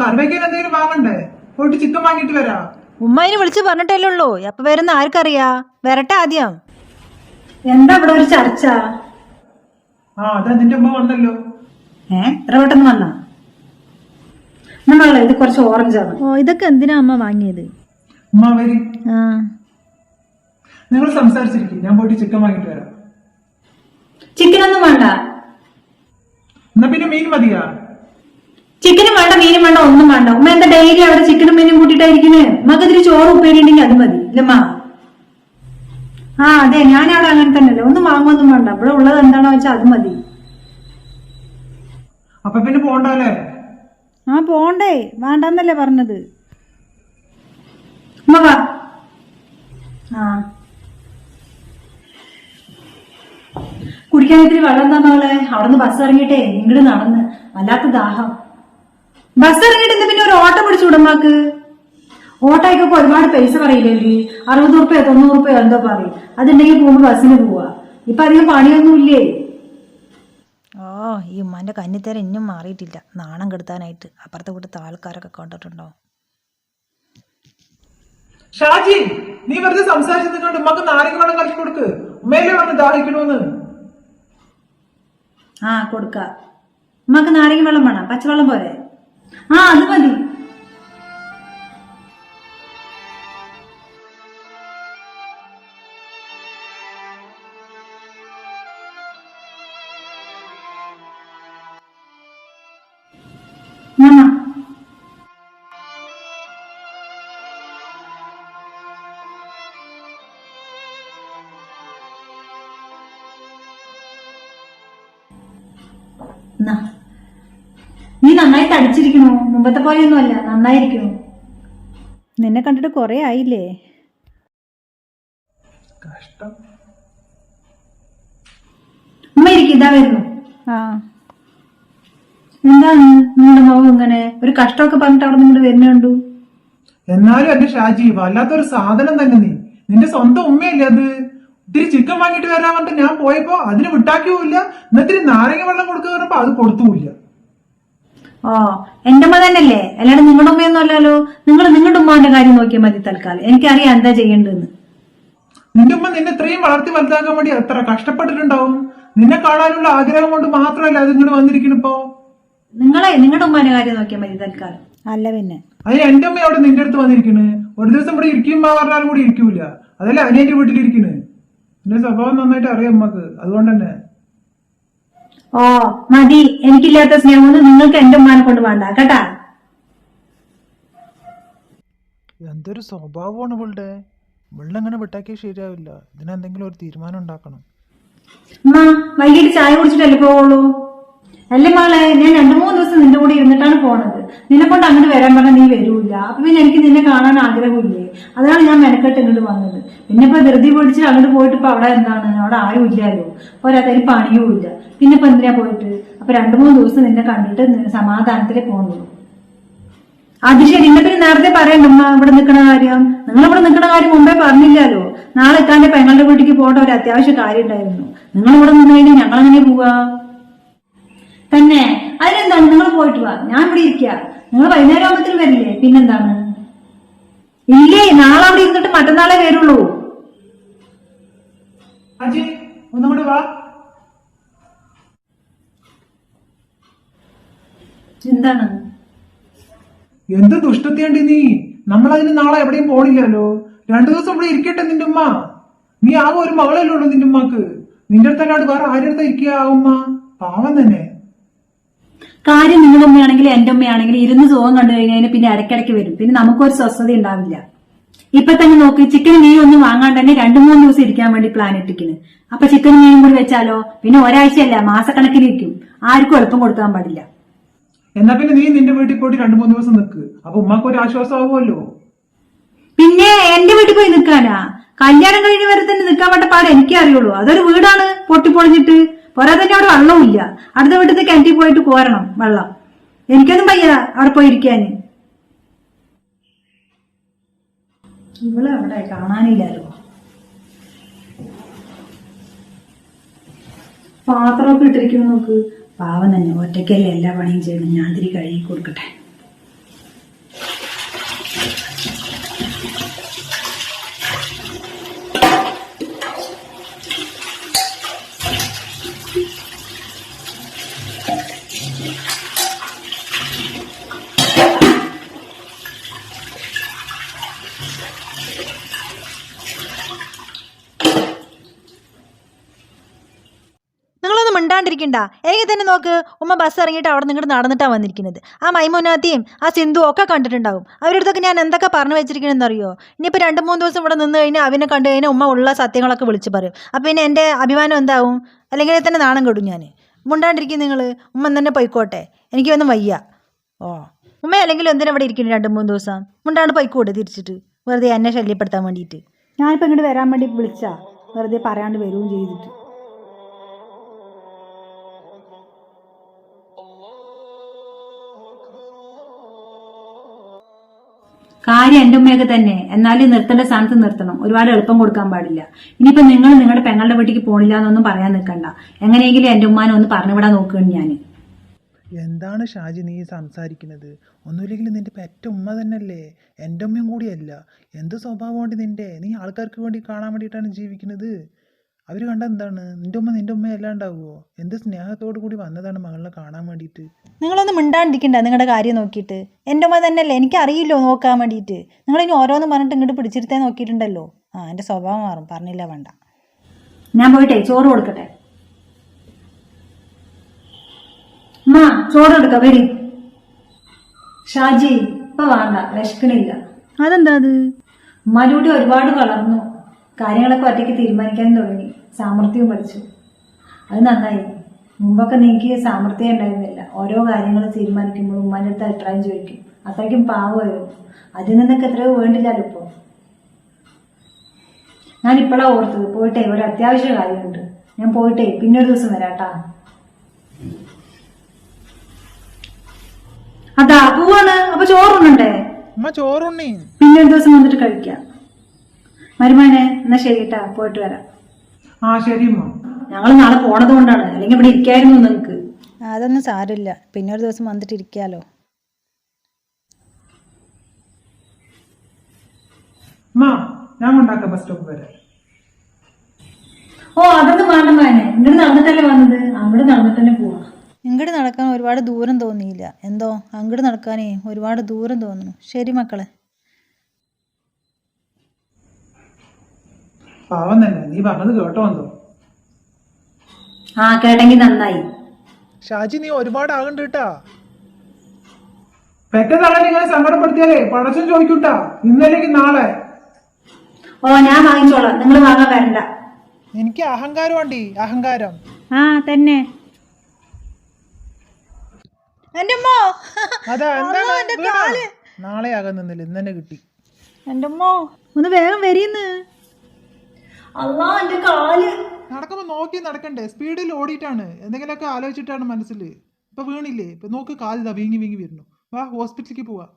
കറി വയ്ക്കാൻ എന്തെങ്കിലും വാങ്ങണ്ടേ? പോയിട്ട് ചിക്കൻ വാങ്ങിട്ട് വരാം. ഉമ്മയിനെ വിളിച്ച് പറഞ്ഞിട്ടല്ലേ ഉള്ളൂ. എപ്പ വരുന്ന ആർക്കറിയാ? വരട്ടെ ആദ്യം. എന്താ ഇവിടെ ഒരു ചർച്ച? ആ അതാ നിന്റെ അമ്മ വന്നല്ലോ. ഏ എത്ര പെട്ടെന്ന് വന്ന? നമ്മളെ ഇത് കുറച്ച് ഓറഞ്ചാണ് ഓ ഇതൊക്കെ എന്തിനാ അമ്മ വാങ്ങിയത്? ഉമ്മ വരി. ആ. നിങ്ങൾ സംസാരിച്ചിരിക്കും. ഞാൻ പോയിട്ട് ചിക്കൻ വാങ്ങിട്ട് വരാം. ചിക്കൻ ഒന്നും വേണ്ട. എന്നാ പിന്നെ മീൻ മതിയാ? വേണ്ട മീനും വേണ്ട ഒന്നും വേണ്ട. ഉമ്മ എന്താ ഡെയിലി അവിടെ ചിക്കനും മീനും കൂട്ടിയിട്ടായിരിക്കുന്നേ ഉമ്മക്ക് ഇതിരി ചോറ് ഉപ്പേരിണ്ടെങ്കിൽ അത് മതി. ഇല്ലമ്മ ആ അതെ ഞാൻ അവിടെ അങ്ങനെ തന്നെയല്ലേ. ഒന്നും വാങ്ങുമൊന്നും വേണ്ട. ഇവിടെ ഉള്ളത് എന്താണോ വെച്ചാൽ അത് മതി. അപ്പൊ പിന്നെ പോണ്ടല്ലേ? ആ പോണ്ടേ. വേണ്ടെന്നല്ലേ പറഞ്ഞത്. ഉമ്മ വാ. ആ. കുടിക്കാൻ ഇത്തിരി വെള്ളം തന്നോളെ. അവിടുന്ന് ബസ് ഇറങ്ങിയിട്ടേ. ഇങ്ങോട്ട് നടന്ന്. വല്ലാത്ത ദാഹം. ബസ് ഇറങ്ങിയിട്ട് എന്താ പിന്നെ ഒരു ഓട്ടോ പിടിച്ചു വിടമാക്ക് ഓട്ടോയ്ക്കൊക്കെ ഒരുപാട് പൈസ പറയില്ലേ അറുപത് റുപ്യോ തൊണ്ണൂറ് റുപ്യോ എന്തോ പറയും. അതുണ്ടെങ്കിൽ പോകുമ്പോ ബസ്സിന് പോവാ. ഇപ്പൊ അധികം പണിയൊന്നുമില്ലേ ഓ ഈ ഉമ്മാന്റെ കന്നിത്തേര ഇന്നും മാറിയിട്ടില്ല. നാണം കെടുത്താനായിട്ട്. അപ്പുറത്തെ കൂട്ടത്തെ ആൾക്കാരൊക്കെ കണ്ടിട്ടുണ്ടാവും ഷാജി നീ വെറുതെ സംസാരിച്ചു നിൽക്കണ്ട് ഉമ്മക്ക് നാരങ്ങ വെള്ളം കലക്കി കൊടുക്ക്. ഉമ്മയിലെ വന്ന് ദാഹിക്കണോന്ന്. ആ കൊടുക്ക. ഉമ്മക്ക് നാരങ്ങ വെള്ളം വേണം. പച്ചവെള്ളം പോരെ? ആ അത് മതി ഞമ്മ എന്നാ. നന്നായി തടിച്ചിരിക്കുന്നു മുമ്പത്തെ പോലെയൊന്നും അല്ല നന്നായിരിക്കണു. നിന്നെ കണ്ടിട്ട് കുറെ ആയില്ലേ? കഷ്ടം. ഉമ്മ ഇരിക്കും ഇതാ വരുന്നു. ആ. എന്താണ് നിങ്ങളുടെ മുഖം ഇങ്ങനെ? ഒരു കഷ്ടമൊക്കെ പറഞ്ഞിട്ട് അവിടെ നിങ്ങളുടെ വരുന്നുണ്ടു എന്നാലും എന്റെ ഷാജി വല്ലാത്തൊരു സാധനം തന്നെ നീ. നിന്റെ സ്വന്തം ഉമ്മയല്ലേ അത്? ഇത്തിരി ചിക്കൻ വാങ്ങിട്ട് വരാൻ പറഞ്ഞിട്ട് ഞാൻ പോയപ്പോ അതിന് വിട്ടാക്കിയുമില്ല. ഇന്നിത്തിരി നാരങ്ങ വെള്ളം കൊടുക്കുക പറഞ്ഞപ്പോ അത് കൊടുത്തുമില്ല. ഓ എന്റെ ഉമ്മ തന്നെയല്ലേ? അല്ലാണ്ട് നിങ്ങളുടെ ഉമ്മയൊന്നും അല്ലല്ലോ. നിങ്ങൾ നിങ്ങളുടെ ഉമ്മാന്റെ കാര്യം നോക്കിയാൽ മതി തൽക്കാലം. എനിക്കറിയാം എന്താ ചെയ്യേണ്ടതെന്ന്. നിന്റെ ഉമ്മ നിന്നെ ഇത്രയും വളർത്തി വലുതാക്കാൻ വേണ്ടി എത്ര കഷ്ടപ്പെട്ടിട്ടുണ്ടാവും? നിന്നെ കാണാനുള്ള ആഗ്രഹം കൊണ്ട് മാത്രമല്ല അത് ഇങ്ങോട്ട് വന്നിരിക്കണിപ്പോ നിങ്ങളെ നിങ്ങളുടെ ഉമ്മാന്റെ കാര്യം നോക്കിയാൽ മതി തൽക്കാലം. അല്ല പിന്നെ. അതിന് എന്റെ അമ്മ അവിടെ നിന്റെ അടുത്ത് വന്നിരിക്കണ്? ഒരു ദിവസം ഇവിടെ ഇരിക്കും പറഞ്ഞാലും കൂടി ഇരിക്കൂല. അതല്ല അനിയന്റെ വീട്ടിലിരിക്കണ്? എന്റെ സ്വഭാവം നന്നായിട്ട് അറിയാം അമ്മയ്ക്ക് അതുകൊണ്ട് തന്നെ. ഓ മതി. എനിക്കില്ലാത്ത സ്നേഹമൊന്നും നിങ്ങൾക്ക് എന്റെ ഉമ്മാനെ കൊണ്ട് വേണ്ട. കേട്ടാ? എന്തൊരു സ്വഭാവമാണ് ഇവളുടെ? ഇവളിനെങ്ങനെ വിട്ടാക്കിയ ശരിയാവില്ല. ഇതിനെന്തെങ്കിലും ഒരു തീരുമാനം ഉണ്ടാക്കണം. ഉമ്മ വൈകിട്ട് ചായ കുടിച്ചിട്ടല്ലേ പോവുള്ളൂ? അല്ലേ മകളെ ഞാൻ രണ്ടു മൂന്ന് ദിവസം നിന്റെ കൂടെ ഇരുന്നിട്ടാണ് പോണത്. നിന്നെ കൊണ്ട് അങ്ങോട്ട് വരാൻ പറഞ്ഞാൽ നീ വരൂല. അപ്പൊ പിന്നെ എനിക്ക് നിന്നെ കാണാൻ ആഗ്രഹമില്ലേ? അതാണ് ഞാൻ മെനക്കെട്ട് ഇങ്ങോട്ട് വന്നത്. പിന്നെ ഇപ്പൊ ധൃതി പൊടിച്ച് അങ്ങോട്ട് പോയിട്ട് ഇപ്പൊ അവിടെ എന്താണ്? അവിടെ ആരും ഇല്ലല്ലോ പോരാത്തതിന് പണിയും ഇല്ല. പിന്നെ ഇപ്പൊ എന്തിനാ പോയിട്ട്? അപ്പൊ രണ്ടു മൂന്ന് ദിവസം നിന്നെ കണ്ടിട്ട് സമാധാനത്തിലേ പോകുന്നുള്ളൂ അത് ശരി. നിങ്ങൾ പിന്നെ നേരത്തെ പറയണ്ട ഇവിടെ നിൽക്കുന്ന കാര്യം. നിങ്ങൾ ഇവിടെ നിൽക്കുന്ന കാര്യം മുമ്പേ പറഞ്ഞില്ലല്ലോ. നാളെ എത്താന്റെ പെങ്ങളുടെ വീട്ടിലേക്ക് പോകേണ്ട ഒരു അത്യാവശ്യ കാര്യം ഉണ്ടായിരുന്നു. നിങ്ങൾ ഇവിടെ നിന്ന് കഴിഞ്ഞാൽ ഞങ്ങൾ അങ്ങനെ പോവാ? തന്നെ. അതിനെന്താണ്? നിങ്ങൾ പോയിട്ട് വാ. ഞാൻ ഇവിടെ ഇരിക്കുക നിങ്ങൾ വൈകുന്നേരം ആകുമ്പത്തിന് വരില്ലേ? പിന്നെന്താണ്? ഇല്ലേ? നാളെ അവിടെ ഇരുന്നിട്ട് മറ്റന്നാളെ വരുള്ളൂ. അജി ഒന്നുകൂടി വാ. എന്താണ്? എന്ത് ദുഷ്ടത്തിയുണ്ട് നീ? നമ്മളതിന് നാളെ എവിടെയും പോണില്ലല്ലോ. രണ്ടു ദിവസം ഇവിടെ ഇരിക്കട്ടെ നിന്റെ ഉമ്മ. നീ ആവോ ഒരു മകളല്ലേ ഉള്ളൂ നിന്റെ ഉമ്മക്ക്. നിന്റെ അടുത്തല്ലാണ്ട് വേറെ ആരുടെ അടുത്ത ഇരിക്കുക ആ ഉമ്മ? പാവം തന്നെ. കാര്യം നിങ്ങളുടെ എന്റെ ഉമ്മയാണെങ്കിൽ ഇരുന്ന് സുഖം കണ്ടു കഴിഞ്ഞാൽ പിന്നെ ഇടയ്ക്കിടയ്ക്ക് വരും. പിന്നെ നമുക്കൊരു സ്വസ്ഥത ഉണ്ടാവില്ല. ഇപ്പൊ തന്നെ നോക്ക് ചിക്കൻ മീൻ ഒന്നും വാങ്ങാണ്ട് തന്നെ രണ്ടു മൂന്ന് ദിവസം ഇരിക്കാൻ വേണ്ടി പ്ലാൻ ഇട്ടിക്കുന്നു അപ്പൊ ചിക്കൻ മീൻ കൂടി വെച്ചാലോ? പിന്നെ ഒരാഴ്ചയല്ല മാസക്കണക്കിന് ഇരിക്കും. ആർക്കും എളുപ്പം കൊടുക്കാൻ പാടില്ല. എന്നാ പിന്നെ നീ നിന്റെ വീട്ടിൽ പോയിട്ട് രണ്ടു മൂന്ന് ദിവസം നിൽക്ക് അപ്പൊ ഉമ്മക്ക് ഒരു ആശ്വാസം ആവുമല്ലോ പിന്നെ എന്റെ വീട്ടിൽ പോയി നിൽക്കാനാ? കല്യാണം കഴിഞ്ഞ് വരെ തന്നെ നിൽക്കാൻ വേണ്ട പാട് എനിക്കേ അറിയുള്ളൂ. അതൊരു വീടാണ് പൊട്ടിപ്പൊളിഞ്ഞിട്ട്. പോരാ തന്നെ അവിടെ വെള്ളവും ഇല്ല അടുത്ത വീട്ടിൽ കിണറ്റിൽ പോയിട്ട് കോരണം വെള്ളം. എനിക്കൊന്നും വയ്യ അവിടെ പോയി ഇരിക്കാന് ഇവളെ അവിടെ കാണാനില്ലല്ലോ പാത്രമൊക്കെ ഇട്ടിരിക്കുന്നു നോക്ക്. പാവം തന്നെ ഒറ്റയ്ക്കല്ലേ എല്ലാ പണിയും ചെയ്യണം ഞാൻ തിരി കഴുകി കൊടുക്കട്ടെ. മിണ്ടാണ്ടിരിക്കണ്ട എനിക്ക് തന്നെ നോക്ക് ഉമ്മ ബസ് ഇറങ്ങിയിട്ട് അവിടെ നിങ്ങോട്ട് നടന്നിട്ടാണ് വന്നിരിക്കുന്നത്. ആ മൈമുനാത്തിയും ആ സിന്ധു ഒക്കെ കണ്ടിട്ടുണ്ടാവും. അവരടുത്തൊക്കെ ഞാൻ എന്തൊക്കെ പറഞ്ഞു വെച്ചിരിക്കണമെന്ന് അറിയോ ഇനിയിപ്പോൾ രണ്ട് മൂന്ന് ദിവസം ഇവിടെ നിന്ന് കഴിഞ്ഞാൽ അവനെ കണ്ടു കഴിഞ്ഞാൽ ഉമ്മ ഉള്ള സത്യങ്ങളൊക്കെ വിളിച്ച് പറയും. അപ്പോൾ പിന്നെ എന്റെ അഭിമാനം എന്താവും? അല്ലെങ്കിൽ തന്നെ നാണം കെടും ഞാൻ മുണ്ടാണ്ടിരിക്കും നിങ്ങൾ ഉമ്മ തന്നെ പൊയ്ക്കോട്ടെ. എനിക്കൊന്നും വയ്യ. ഓ. ഉമ്മ അല്ലെങ്കിൽ എന്തിനാ ഇവിടെ ഇരിക്കുന്നു രണ്ട് മൂന്ന് ദിവസം? മുണ്ടാണ്ട് പൊയ്ക്കോട്ടെ തിരിച്ചിട്ട്. വെറുതെ എന്നെ ശല്യപ്പെടുത്താൻ വേണ്ടിയിട്ട്. ഞാനിപ്പോൾ ഇങ്ങോട്ട് വരാൻ വേണ്ടി വിളിച്ചാ. വെറുതെ പറയാണ്ട് വരികയും ചെയ്തിട്ട്. കാര്യം എന്റെ ഉമ്മയൊക്കെ തന്നെ. എന്നാലും നിർത്തേണ്ട സ്ഥാനത്ത് നിർത്തണം. ഒരുപാട് എളുപ്പം കൊടുക്കാൻ പാടില്ല. ഇനിയിപ്പോ നിങ്ങൾ നിങ്ങളുടെ പെങ്ങളുടെ വീട്ടിലേക്ക് പോണില്ല എന്നൊന്നും പറയാൻ നിൽക്കണ്ട. എങ്ങനെയെങ്കിലും എന്റെ ഉമ്മാനെ ഒന്ന് പറഞ്ഞുവിടാൻ നോക്കുകയാണ് ഞാൻ എന്താണ് ഷാജി നീ സംസാരിക്കുന്നത്? ഒന്നുമില്ലെങ്കിൽ നിന്റെ പെറ്റ ഉമ്മ തന്നെയല്ലേ? എന്റെ ഉമ്മയും കൂടിയല്ല. എന്ത് സ്വഭാവമുണ്ട് നിന്റെ? നീ ആൾക്കാർക്ക് വേണ്ടി കാണാൻ വേണ്ടിയിട്ടാണ് ജീവിക്കുന്നത്. അവർ കണ്ട എന്താണ്? നിന്റെ ഉമ്മ നിന്റെ ഉമ്മ എല്ലാം ഉണ്ടാവുമോ എന്ത് സ്നേഹത്തോടു കൂടി വന്നതാണ് മകളെ കാണാൻ വേണ്ടിയിട്ട്. നിങ്ങളൊന്നും മിണ്ടാണ്ടിരിക്കണ്ട നിങ്ങളുടെ കാര്യം നോക്കിയിട്ട്. എന്റെ ഉമ്മ തന്നെയല്ലേ എനിക്കറിയില്ലോ നോക്കാൻ വേണ്ടിയിട്ട്. ഇനി ഓരോന്ന് പറഞ്ഞിട്ട് ഇങ്ങോട്ട് പിടിച്ചിരുത്തേ നോക്കിയിട്ടുണ്ടല്ലോ. ആ എന്റെ സ്വഭാവം മാറും. പറഞ്ഞില്ല വേണ്ട. ഞാൻ പോയിട്ടേ ചോറ് കൊടുക്കട്ടെ? ചോറ് എടുക്ക വരി ഷാജി ഇപ്പൊ വേണ്ട വിശക്കണില്ല. അതെന്താ അത്? ഉമ്മാന്റെ ഒരുപാട് വളർന്നു. കാര്യങ്ങളൊക്കെ ഒറ്റയ്ക്ക് തീരുമാനിക്കാൻ തുടങ്ങി. സാമർഥ്യവും പഠിച്ചു. അത് നന്നായി. മുമ്പൊക്കെ എനിക്ക് സാമർഥ്യം ഉണ്ടായിരുന്നില്ല. ഓരോ കാര്യങ്ങൾ തീരുമാനിക്കുമ്പോൾ ഉമ്മാന്റെ അടുത്ത് അഭിപ്രായം ചോദിക്കും. അത്രയ്ക്കും പാവമായിരുന്നു. അതിൽ നിന്നൊക്കെ എത്രയോ വേണ്ടില്ലല്ലോ ഇപ്പോൾ ഞാൻ ഇപ്പോഴാണ് ഓർത്തത്. പോയിട്ടേ ഒരു അത്യാവശ്യ കാര്യമുണ്ട്. ഞാൻ പോയിട്ടേ പിന്നെ ഒരു ദിവസം വരാട്ടാ. അതാ പോവാണ്. അപ്പൊ ചോറുണ്ണണ്ടേ? ചോറുണ്ണി. പിന്നെ ഒരു ദിവസം വന്നിട്ട് കഴിക്കാം. മരുമാനെ എന്നാ ശരി കേട്ടാ പോയിട്ട് വരാം. ആ ശരി ഞങ്ങൾ നാളെ പോണത് കൊണ്ടാണ്. അല്ലെങ്കിൽ ഇവിടെ ഇരിക്കായിരുന്നു നിങ്ങൾക്ക്. അതൊന്നും സാരില്ല പിന്നെ ഒരു ദിവസം വന്നിട്ട് ഇരിക്കാലോ. ഞാൻ കൊണ്ടാക്കാം ബസ് സ്റ്റോപ്പ് വരെ. ഓ അതൊന്നും വേണ്ട മാനെ. ഇങ്ങോട്ട് നടന്നിട്ടല്ലേ വന്നത്? അങ്ങോട്ട് നടന്നിട്ടന്നെ പോവാ. ഇങ്ങോട്ട് നടക്കാൻ ഒരുപാട് ദൂരം തോന്നിയില്ല. എന്തോ അങ്ങോട്ട് നടക്കാനേ ഒരുപാട് ദൂരം തോന്നുന്നു. ശരി മക്കളെ. പാവം തന്നെ. നീ പറഞ്ഞത് കേട്ടോ എന്തോ. ആ കേട്ടെങ്കിൽ നന്നായി. ഷാജി നീ ഒരുപാട് ആകണ്ട കേട്ടാ പെറ്റ തള്ളനെ ഇങ്ങനെ സങ്കടപ്പെടുത്തിയാലേ? പടച്ചൻ ചോദിക്കൂട്ടാ. ഇന്നല്ലെങ്കിൽ നാളെ. ഓ ഞാൻ വാങ്ങിച്ചോളാം. നിങ്ങൾ വാങ്ങാൻ വരണ്ട. എനിക്ക് അഹങ്കാരം ഉണ്ടി അഹങ്കാരം. ആ തന്നെ. ഉമ്മ? അതാ അമ്മോ, കാൽ. നാളെ ആകാൻ നിന്നില്ല. ഇന്ന് തന്നെ കിട്ടി. എന്റെ ഒന്ന് വേഗം വരീന്ന്. അല്ലാ എന്റെ കാൽ. നടക്കുമ്പോ നോക്കി നടക്കണ്ടേ? സ്പീഡിൽ ഓടിയിട്ടാണ്. എന്തെങ്കിലുമൊക്കെ ആലോചിച്ചിട്ടാണ് മനസ്സിൽ ഇപ്പൊ വീണില്ലേ? ഇപ്പൊ നോക്ക് കാലിതാ വീങ്ങി വീങ്ങി വരുന്നു. വാ ഹോസ്പിറ്റലിലേക്ക് പോവാ.